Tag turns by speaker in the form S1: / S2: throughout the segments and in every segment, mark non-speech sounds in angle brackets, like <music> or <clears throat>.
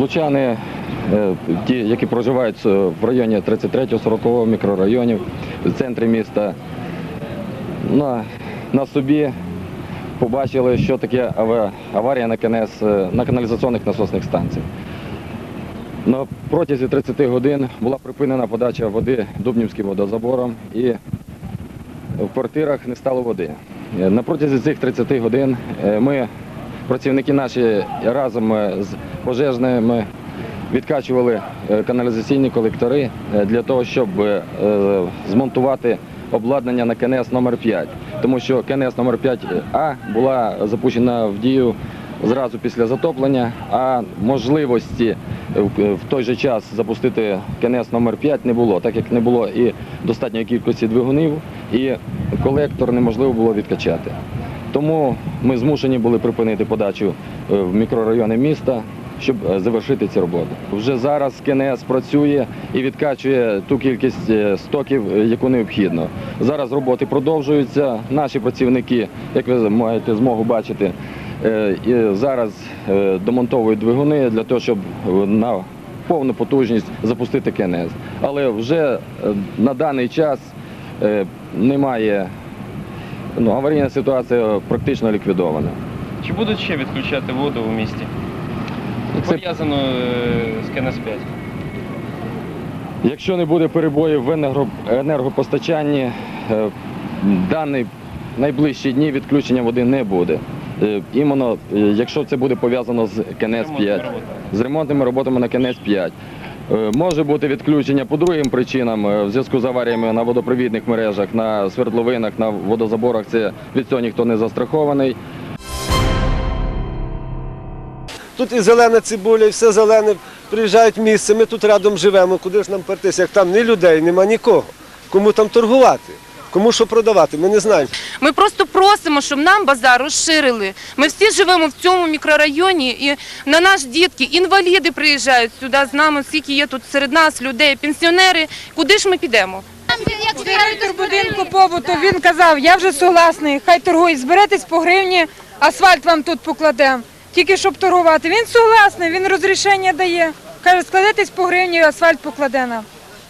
S1: Лучани, е, ті, які проживають е, в районі 33-40 мікрорайонів, в центрі міста, на, на собі побачили, що таке аварія на КНС е, на каналізаційних насосних станціях. На протязі 30 годин була припинена подача води Дубнівським водозабором і в квартирах не стало води. На протязі цих 30 годин ми, працівники наші, разом е, з пожежними відкачували е, каналізаційні колектори е, для того, щоб змонтувати обладнання на КНС номер 5 Тому що КНС номер 5А була запущена в дію зразу після затоплення, а можливості в той же час запустити КНС номер 5 не було, так як не було і достатньої кількості двигунів, і колектор неможливо було відкачати. Тому ми змушені були припинити подачу е, в мікрорайони міста, щоб е, завершити ці роботи. Вже зараз КНС працює і відкачує ту кількість е, стоків, яку необхідно. Зараз роботи продовжуються. Наші працівники, як ви маєте змогу бачити, зараз домонтовують двигуни для того, щоб на повну потужність запустити КНС. Але вже на даний час немає ну, аварійна ситуація практично ліквідована.
S2: Чи будуть ще відключати воду у місті?
S1: Це,
S2: Пов'язано е, з КНС 5.
S1: якщо не буде перебоїв в енергопостачанні, е, даний найближчі дні відключення води не буде. Е, Іменно, якщо це буде пов'язано з КНС 5 з ремонтними роботами на КНС 5. Е, Може бути відключення по другим причинам е, в зв'язку з аваріями на водопровідних мережах, на свердловинах, на водозаборах. Це від цього ніхто не застрахований.
S3: Тут і зелена цибуля, і все зелене. Приїжджають місце, ми тут рядом живемо, куди ж нам пертися, як там ні людей, нема нікого. Кому там торгувати? Кому що продавати, ми не знаємо.
S4: Ми просто просимо, щоб нам базар розширили. Ми всі живемо в цьому мікрорайоні, і на наш дітки інваліди приїжджають сюди з нами, скільки є тут серед нас людей, пенсіонери. Куди ж ми підемо?
S5: Директор будинку побуту він казав, я вже согласний, хай торгують, зберетесь по гривні, асфальт вам тут покладемо. Тільки щоб торгувати. Він согласний, він розрішення дає. Каже, складетесь по гривні, асфальт покладе нам.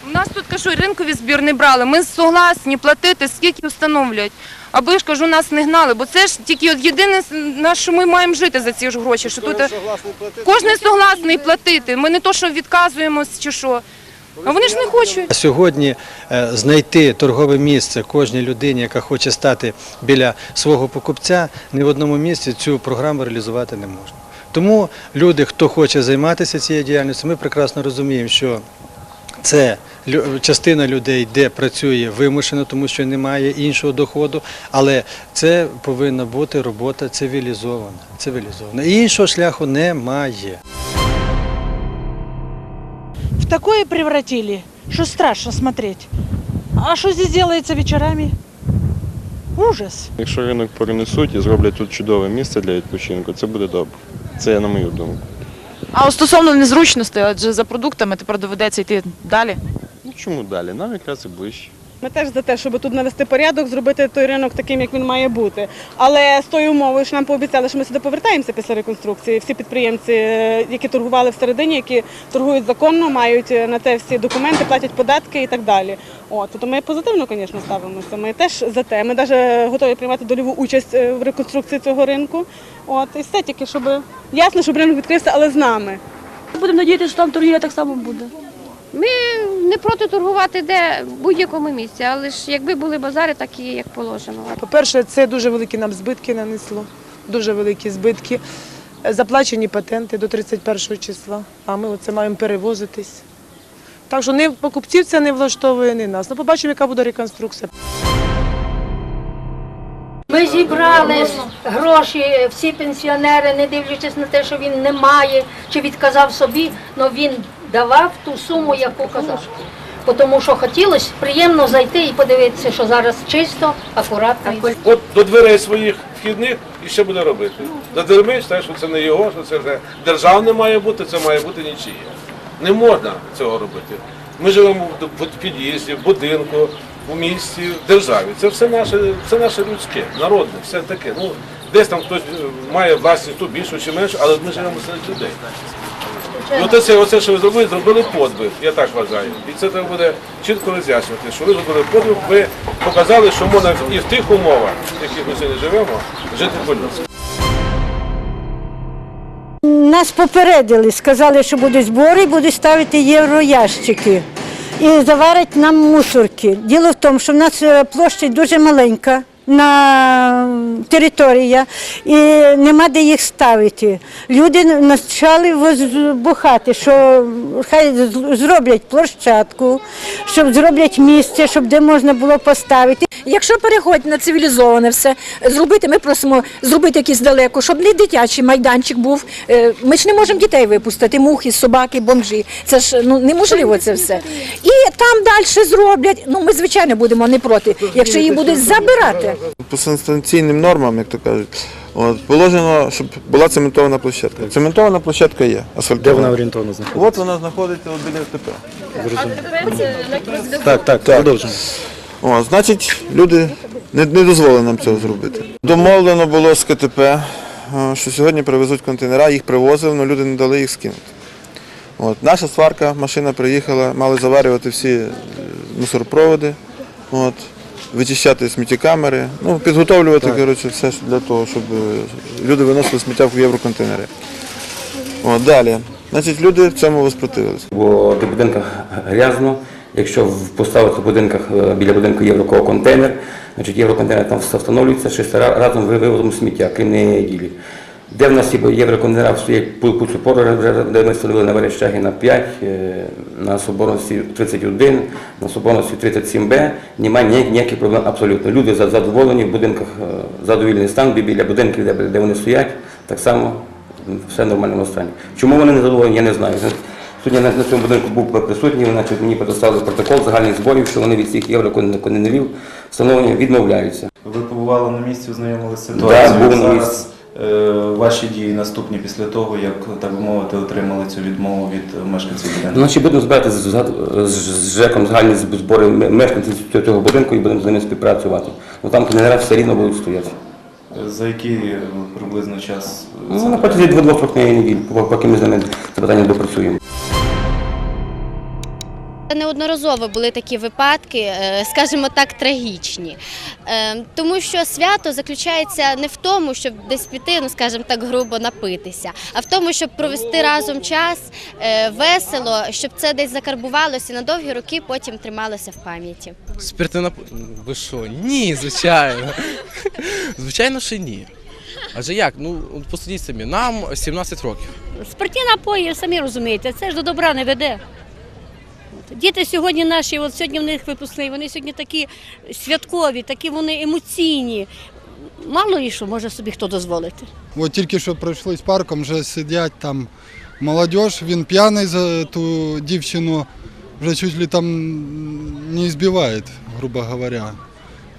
S4: У нас тут кажу, ринковий збір не брали. Ми согласні платити, скільки встановлюють. Аби ж кажу, нас не гнали, бо це ж тільки от єдине, на що ми маємо жити за ці ж гроші. Що тут е, кожен согласний платити. Ми не то, що відказуємось чи що. А вони ж не хочуть.
S6: Сьогодні е, знайти торгове місце кожній людині, яка хоче стати біля свого покупця, ні в одному місці цю програму реалізувати не можна. Тому люди, хто хоче займатися цією діяльністю, ми прекрасно розуміємо, що це частина людей, де працює вимушено, тому що немає іншого доходу, але це повинна бути робота цивілізована. цивілізована. І іншого шляху немає.
S7: в такое превратили, что страшно смотреть. А что здесь делается вечерами? Ужас.
S8: Якщо ринок перенесуть і зроблять тут чудове місце для відпочинку, це буде добре. Це на мою думку.
S9: А стосовно незручностей, адже за продуктами тепер доведеться йти далі.
S8: Ну чому далі? Нам якраз і ближче.
S10: Ми теж за те, щоб тут навести порядок, зробити той ринок таким, як він має бути. Але з тою умовою, що нам пообіцяли, що ми сюди повертаємося після реконструкції. Всі підприємці, е, які торгували всередині, які торгують законно, мають е, на те всі документи, платять податки і так далі. От то ми позитивно, звісно, ставимося. Ми теж за те. Ми навіть готові приймати дольову участь е, в реконструкції цього ринку. От і все тільки, щоб ясно, щоб ринок відкрився, але з нами.
S7: Будемо надіятися, що там торгія так само буде.
S11: Ми не проти торгувати де в будь-якому місці, але ж якби були базари, такі як положено.
S7: По-перше, це дуже великі нам збитки нанесло. Дуже великі збитки. Заплачені патенти до 31 числа, а ми оце маємо перевозитись. Так що не покупців це не влаштовує, ні нас. Ну, побачимо, яка буде реконструкція.
S5: Ми зібрали гроші, всі пенсіонери, не дивлячись на те, що він не має чи відказав собі, але він давав ту суму, яку казав. Тому що хотілося приємно зайти і подивитися, що зараз чисто, акуратно.
S3: От до дверей своїх вхідних і що буде робити. До дверей вважає, що це не його, що це вже державне має бути, це має бути нічиє. Не можна цього робити. Ми живемо в під'їзді, в будинку, у місті, в державі. Це все наше, все наше людське, народне, все таке. Ну, десь там хтось е, має власність ту більшу чи меншу, але ми живемо серед людей. І оце, це- оце, що ви зробили, зробили подвиг, я так вважаю. І це треба буде чітко роз'яснювати, що ви зробили подвиг, ви показали, що можна і в тих умовах, в яких ми сьогодні живемо, жити по-людськи.
S12: Нас попередили, сказали, що будуть збори, будуть ставити євроящики і заварять нам мусорки. Діло в тому, що в нас е, площа дуже маленька на територія і нема де їх ставити. Люди почали возбухати, що хай зроблять площадку, щоб зроблять місце, щоб де можна було поставити.
S13: Якщо переходить на цивілізоване все, зробити, ми просимо зробити якийсь далеко, щоб не дитячий майданчик був. Е, Ми ж не можемо дітей випустити, мухи, собаки, бомжі. Це ж ну неможливо це все. І там далі зроблять. Ну ми звичайно будемо не проти, якщо їх будуть забирати.
S14: По санстанційним нормам, як то кажуть, от, положено, щоб була цементована площадка. Цементована площадка є, асфальтована. Де вона орієнтовно знаходиться? От вона знаходиться от біля ТП. Так, так, продовжуємо. О, значить, люди не, не дозволили нам цього зробити. Домовлено було з КТП, е, що сьогодні привезуть контейнера, їх привозили, але люди не дали їх скинути. От, наша сварка, машина приїхала, мали заварювати всі е, мусоропроводи, от, вичищати сміттєкамери, ну, підготовлювати коротше, все для того, щоб е, люди виносили сміття в євроконтейнери. От, далі. Значить, люди в цьому воспротивилися.
S15: бо в будинках грязно. Якщо поставити в будинках е, біля будинку євроконтейнер, значить євроконтейнер там все встановлюється шість разом ви- вивозом сміття, крім неділі. Де в нас є євроконтейнера стоять по по пору, де ми встановили на Верещагіна 5, е, на Соборності 31, на Соборності 37Б, немає ніяких проблем абсолютно. Люди задоволені, в будинках е, задовільний стан, бі- біля будинків, де, вони стоять, так само все в нормальному стані. Чому вони не задоволені, я не знаю. Сьогодні на, на цьому будинку був присутній, значить мені предоставили протокол загальних зборів, що вони від цих євроконтейнерів встановлення відмовляються.
S16: Ви побували на місці, ознайомилися з
S15: Да, був на місці.
S16: Е, ваші дії наступні після того, як, так би мовити, отримали цю відмову від мешканців будинку.
S15: Значить, будемо збирати з, з, з ЖЕКом загальні збори мешканців цього будинку і будемо з ними співпрацювати. Бо там контейнери все рівно будуть стояти.
S16: За який е, приблизно час?
S15: Ну, на протязі двох-трьох неділь, поки ми з ними це питання допрацюємо.
S17: Неодноразово були такі випадки, е, скажімо так, трагічні. Е, Тому що свято заключається не в тому, щоб десь піти, ну скажімо так, грубо напитися, а в тому, щоб провести разом час е, весело, щоб це десь закарбувалося і на довгі роки потім трималося в пам'яті.
S18: Спиртне нап... Ви що? Ні, звичайно. Звичайно, що ні. Адже як? Ну, посудіть самі, нам 17 років.
S19: Спиртні напої, самі розумієте, це ж до добра не веде. Діти сьогодні наші, от сьогодні в них випускний, вони сьогодні такі святкові, такі вони емоційні. Мало і що може собі хто дозволити.
S6: От тільки що пройшлись парком, вже сидять там молодь, він п'яний за ту дівчину, вже чуть ли там не збиває, грубо говоря.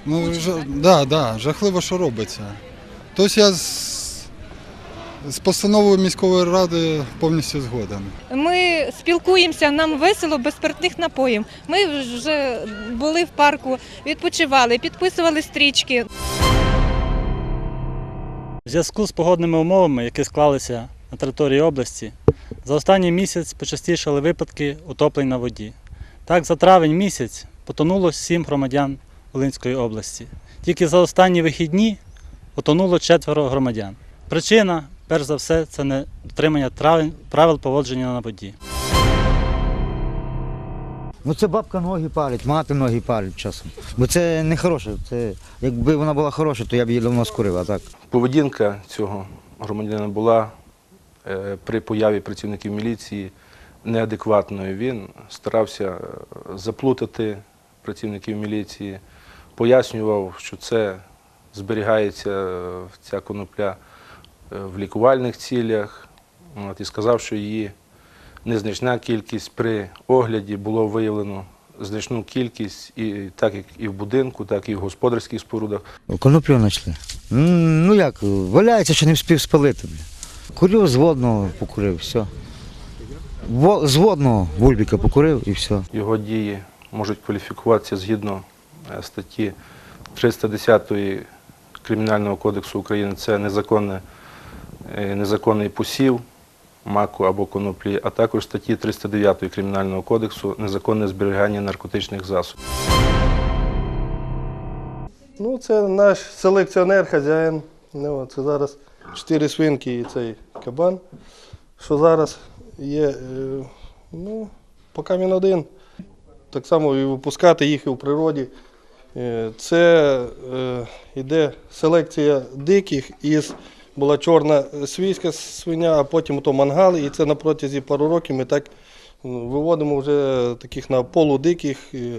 S6: Ну, ж, да, да, жахливо, що робиться. Тобто я з, постановою міської ради повністю згоден.
S4: Ми спілкуємося, нам весело без спиртних напоїв. Ми вже були в парку, відпочивали, підписували стрічки.
S20: У зв'язку з погодними умовами, які склалися на території області, за останній місяць почастішали випадки утоплень на воді. Так, за травень місяць потонуло сім громадян Волинської області. Тільки за останні вихідні потонуло четверо громадян. Причина, перш за все, це не дотримання правил поводження на воді.
S21: Ну це бабка ноги палить, мати ноги палить часом. Бо це не хороше. Це, якби вона була хороша, то я б її давно скурив, а так.
S3: Поведінка цього громадянина була е, при появі працівників міліції неадекватною. Він старався е, заплутати працівників міліції, пояснював, що це зберігається е, ця конопля в лікувальних цілях, От, і сказав, що її незначна кількість при огляді було виявлено значну кількість, і так як і в будинку, так і в господарських спорудах.
S21: Коноплю знайшли. Ну як, валяється, що не встиг спалити. Курив з водного, покурив, все. З водного вульбіка покурив і все.
S3: Його дії можуть кваліфікуватися згідно е, статті 310 Кримінального кодексу України. Це незаконне, е, незаконний посів, маку або коноплі, а також статті 309 Кримінального кодексу незаконне зберігання наркотичних засобів.
S22: Ну, це наш селекціонер, хазяїн. Ну, це зараз чотири свинки і цей кабан. Що зараз є, е, ну, поки він один. Так само і випускати їх і в природі. Е, Це е, йде селекція диких із була чорна свійська свиня, а потім то мангали. І це на протязі пару років ми так ну, виводимо вже таких на полудиких. е,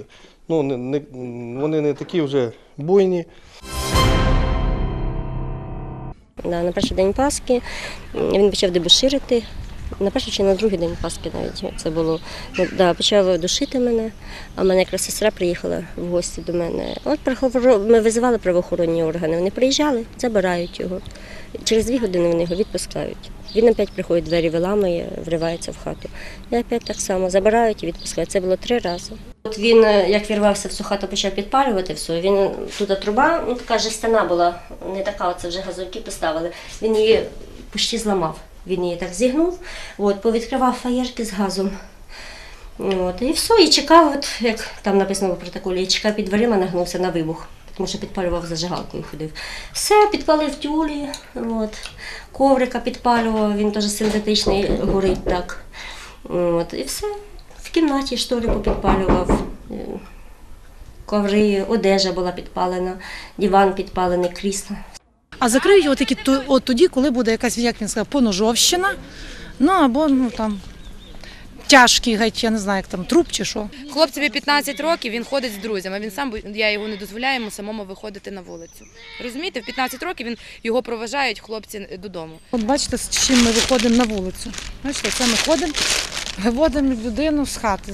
S22: Ну, не, не, вони не такі вже буйні.
S17: Да, на перший день Пасхи він почав дебоширити. На перший чи на другий день Пасхи навіть це було. Ну, Да, почав душити мене, а мене якраз сестра приїхала в гості до мене. От ми визивали правоохоронні органи. Вони приїжджали, забирають його. Через дві години вони його відпускають. Він опять приходить, двері виламує, вривається в хату. І опять так само забирають і відпускають. Це було три рази. От він, е, як вірвався в цю хату, почав підпалювати все. Він е, тут труба, ну така жестяна була, не така, оце вже газовики поставили. Він її почти зламав. Він її так зігнув, от, повідкривав фаєрки з газом. От, і все, і чекав, от, як там написано в протоколі, і чекав під дверима, нагнувся на вибух, тому що підпалював зажигалкою ходив. Все, підпалив тюлі, от, коврика підпалював, він теж синтетичний горить так. От, і все. В кімнаті штори попідпалював. Коври, одежа була підпалена, диван підпалений, крісло.
S23: А закриють його тільки от тоді, коли буде якась, як він сказав, поножовщина, ну або ну там тяжкий, геть, я не знаю, як там труп чи що.
S19: Хлопцеві 15 років, він ходить з друзями. Він сам я його не дозволяю йому самому виходити на вулицю. Розумієте, в 15 років він його проважають хлопці додому.
S23: От бачите, з чим ми виходимо на вулицю. Бачите, це ми ходимо, виводимо людину з хати,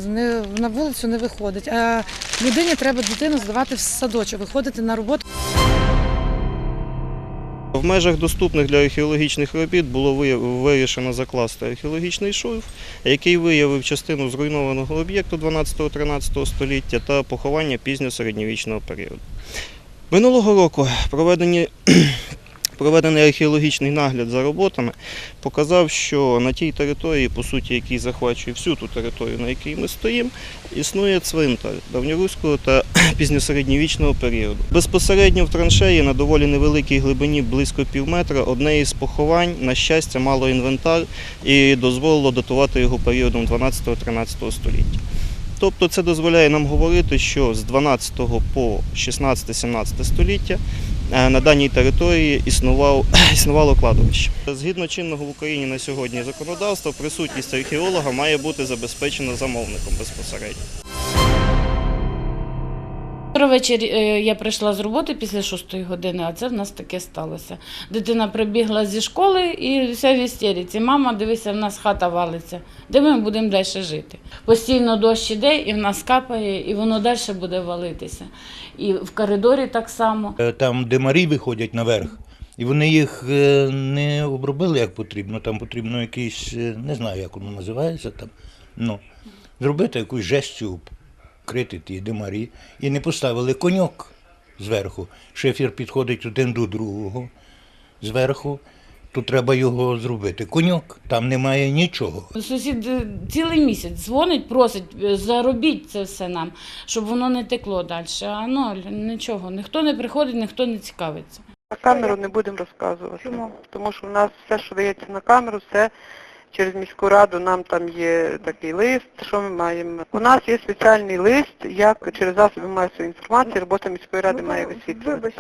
S23: на вулицю не виходить. А людині треба дитину здавати в садочок, виходити на роботу.
S24: В межах доступних для археологічних робіт було вирішено закласти археологічний шурф, який виявив частину зруйнованого об'єкту 12-13 століття та поховання пізньосередньовічного періоду. Минулого року проведені Проведений археологічний нагляд за роботами показав, що на тій території, по суті, який захвачує всю ту територію, на якій ми стоїмо, існує цвинтар давньоруського та <clears throat> пізньосередньовічного періоду. Безпосередньо в траншеї на доволі невеликій глибині близько пів метра одне із поховань, на щастя, мало інвентар і дозволило датувати його періодом 12-13 століття. Тобто це дозволяє нам говорити, що з 12 по 16-17 століття е, на даній території існував, <coughs> існувало кладовище. Згідно чинного в Україні на сьогодні законодавства, присутність археолога має бути забезпечена замовником безпосередньо.
S25: Вчора ввечері я прийшла з роботи після шостої години, а це в нас таке сталося. Дитина прибігла зі школи і вся в істериці. Мама, дивися, в нас хата валиться. Де ми будемо далі жити? Постійно дощ іде, і в нас капає, і воно далі буде валитися. І в коридорі так само.
S21: Е, Там димарі виходять наверх, і вони їх е, не обробили як потрібно. Там потрібно якийсь, е, не знаю, як воно називається там. Ну, зробити якусь жестю, крити ті димарі. І не поставили коньок зверху. Шифер підходить один до другого зверху. Тут треба його зробити. Коньок, там немає нічого.
S25: Сусід е, цілий місяць дзвонить, просить, е, заробіть це все нам, щоб воно не текло далі. А ноль, нічого. Ніхто не приходить, ніхто не цікавиться.
S26: На камеру не будемо розказувати. Чому? Тому що в нас все, що дається на камеру, все через міську раду, нам там є такий лист, що ми маємо. У нас є спеціальний лист, як через засоби масової інформації робота міської ради має висвітлювати.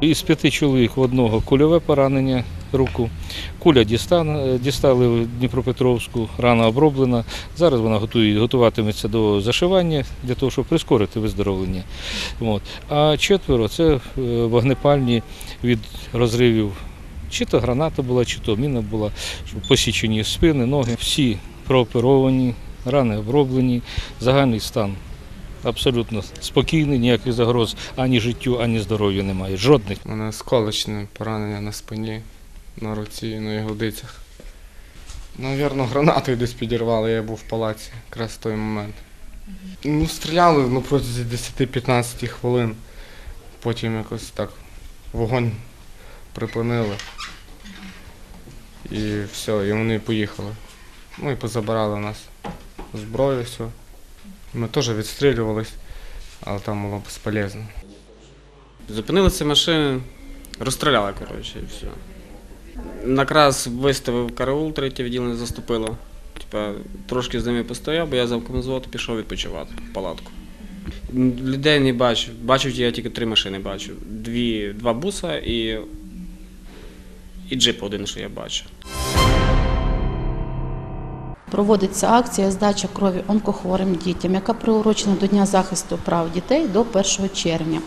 S27: Із п'яти чоловік в одного кульове поранення руку. Куля дістали в Дніпропетровську, рана оброблена. Зараз вона готує, готуватиметься до зашивання для того, щоб прискорити виздоровлення. От. А четверо це е, вогнепальні від розривів. Чи то граната була, чи то міна була, посічені спини, ноги. Всі прооперовані, рани оброблені, загальний стан абсолютно спокійний, ніяких загроз ані життю, ані здоров'ю немає. Жодних.
S28: У мене сколочне поранення на спині, на руці, на ягодицях. Навірно, гранатою десь підірвали, я був в палаці якраз в той момент. Ну, стріляли ну, протягом 10-15 хвилин. Потім якось так вогонь припинили. І все, і вони поїхали. Ну і позабирали у нас зброю, все. Ми теж відстрілювались, але там було безполезно.
S23: Зупинилися машини, розстріляли, коротше, і все. Накраз виставив караул, третє відділення заступило. Типа, трошки з ними постояв, бо я завком взводу пішов відпочивати в палатку. Людей не бачив. Бачив я тільки три машини бачив. Дві, два буса і, і джип один, що я бачив.
S29: Проводиться акція здача крові онкохворим дітям, яка приурочена до Дня захисту прав дітей до 1 червня.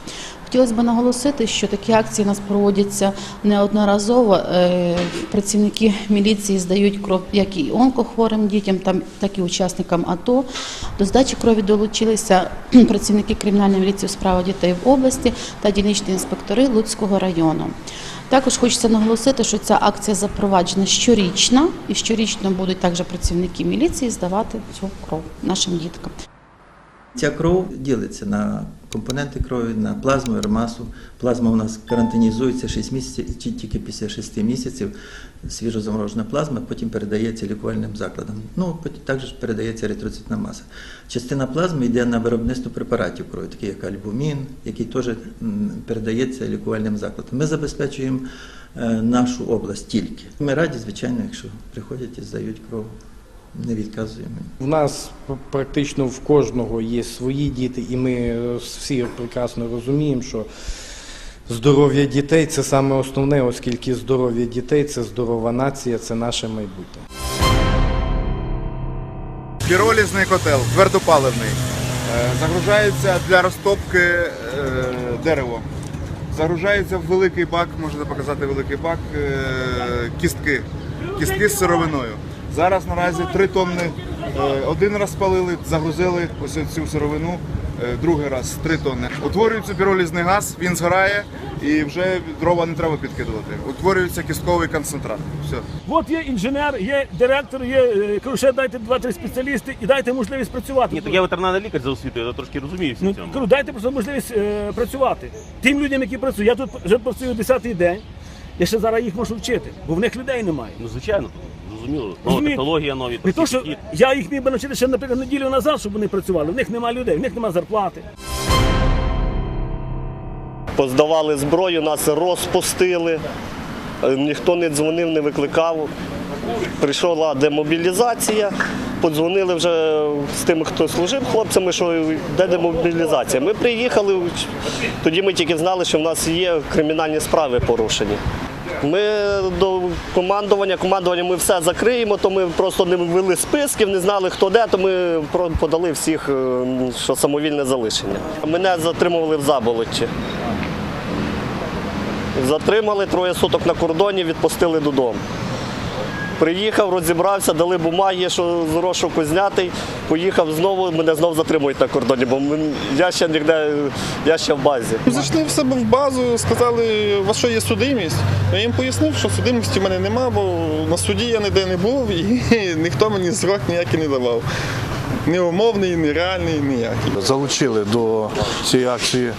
S29: Хотілося б наголосити, що такі акції у нас проводяться неодноразово. Е, Працівники міліції здають кров як і онкохворим дітям, так і учасникам АТО. До здачі крові долучилися працівники кримінальної міліції у справах дітей в області та дільничні інспектори Луцького району. Також хочеться наголосити, що ця акція запроваджена щорічно, і щорічно будуть також працівники міліції здавати цю кров нашим діткам.
S30: Ця кров ділиться на компоненти крові, на плазму і. Плазма у нас карантинізується 6 місяців, чи тільки після 6 місяців свіжозаморожена плазма, потім передається лікувальним закладам. Ну, потім також передається еритроцитна маса. Частина плазми йде на виробництво препаратів крові, такі як альбумін, який теж передається лікувальним закладам. Ми забезпечуємо е, нашу область тільки. Ми раді, звичайно, якщо приходять і здають кров. Не відказуємо.
S31: У нас практично в кожного є свої діти, і ми е, всі прекрасно розуміємо, що здоров'я дітей це саме основне, оскільки здоров'я дітей це здорова нація, це наше майбутнє.
S32: Піролізний котел, твердопаливний. Е, Загружається для розтопки е, дерево. Загружається в великий бак, можете показати великий бак, е, кістки. Кістки з сировиною. Зараз наразі 3 тонни. е, Один раз спалили, загрузили ось цю сировину, е, другий раз 3 тонни. Утворюється піролізний газ, він згорає і вже дрова не треба підкидувати. Утворюється кістковий концентрат. Все.
S33: От є інженер, є директор, є е, кажу, ще дайте два-три спеціалісти і дайте можливість працювати.
S34: Ні, так я ветеринарний лікар за освітою, я трошки розумію всі
S33: Ну,
S34: цьому.
S33: кажу, дайте просто можливість е, працювати. Тим людям, які працюють. Я тут вже працюю 10-й день. Я ще зараз їх можу вчити, бо в них людей немає.
S34: Ну, звичайно, зрозуміло. Нова
S33: Розумієте?
S34: технологія, нові
S33: Не то, що
S34: підхід.
S33: я їх міг би навчити ще, наприклад, неділю назад, щоб вони працювали. В них немає людей, в них немає зарплати.
S18: Поздавали зброю, нас розпустили, е, ніхто не дзвонив, не викликав. Прийшла демобілізація, подзвонили вже з тими, хто служив хлопцями, що де демобілізація. Ми приїхали, тоді ми тільки знали, що в нас є кримінальні справи порушені. Ми до командування, командування ми все закриємо, то ми просто не ввели списків, не знали хто де, то ми подали всіх, е, що самовільне залишення. Мене затримували в заболоті. Затримали троє суток на кордоні, відпустили додому. Приїхав, розібрався, дали бумаги, що з розшуку знятий. Поїхав знову, мене знову затримують на кордоні, бо я ще ніде, я ще в базі.
S14: Зайшли в себе в базу, сказали, у вас що є судимість. Я їм пояснив, що судимості в мене нема, бо на суді я ніде не був і <laughs> ніхто мені срок ніякий не давав. Ні умовний, ні реальний, ніякий.
S35: Залучили до цієї акції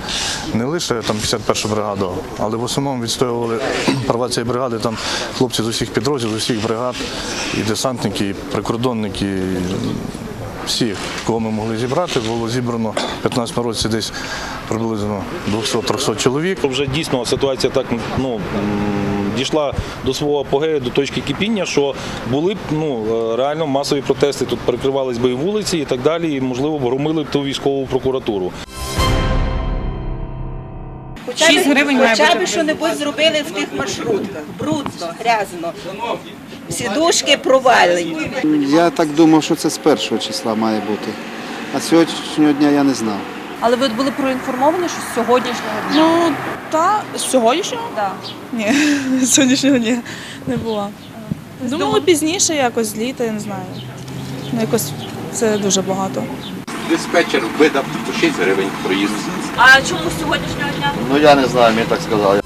S35: не лише там 51 бригаду, але в основному відстоювали права цієї бригади там хлопці з усіх підрозділів, з усіх бригад, і десантники, і прикордонники. і Всіх, кого ми могли зібрати, було зібрано в 2015 році десь приблизно 200-300 чоловік.
S36: Вже дійсно ситуація так ну, дійшла до свого апогею, до точки кипіння, що були б ну, е, реально масові протести. Тут перекривались би і вулиці і так далі, і, можливо, громили б ту військову прокуратуру.
S37: Хоча б,
S38: гривень
S37: хоча б що-небудь зробили в тих маршрутках. Брудно, грязно. Сідушки провалені.
S39: Я так думав, що це з першого числа має бути. А сьогоднішнього дня я не знав.
S38: Але ви були проінформовані, що з сьогоднішнього дня?
S40: Ну, та з сьогоднішнього?
S38: Так.
S40: Ні, <laughs> з сьогоднішнього дня не була. Думала пізніше якось з літа, я не знаю. Ну якось це дуже багато.
S41: Диспетчер видав по 6 гривень проїзд.
S38: А чому з сьогоднішнього дня?
S41: Ну я не знаю, мені так сказали.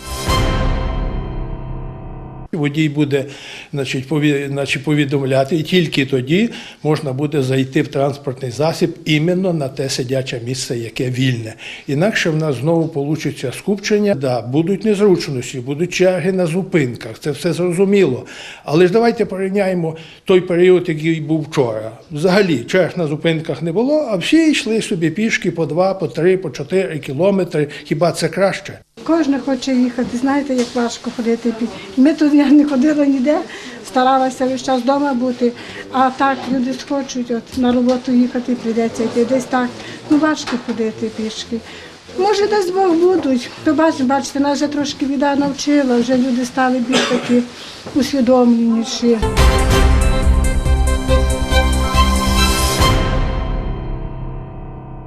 S26: Водій буде значить, повідомляти, і тільки тоді можна буде зайти в транспортний засіб іменно на те сидяче місце, яке вільне. Інакше в нас знову получиться скупчення. Да, будуть незручності, будуть черги на зупинках. Це все зрозуміло. Але ж давайте порівняємо той період, який був вчора. Взагалі черг на зупинках не було, а всі йшли собі пішки по два, по три, по чотири кілометри. Хіба це краще?
S42: Кожен хоче їхати, знаєте, як важко ходити. Ми тут я не ходила ніде, старалася весь час вдома бути, а так люди схочуть от, на роботу їхати, прийдеться йти. Десь так, ну важко ходити пішки. Може, десь Бог будуть. То бачите, бачите, нас вже трошки біда навчила, вже люди стали більш такі усвідомленіші.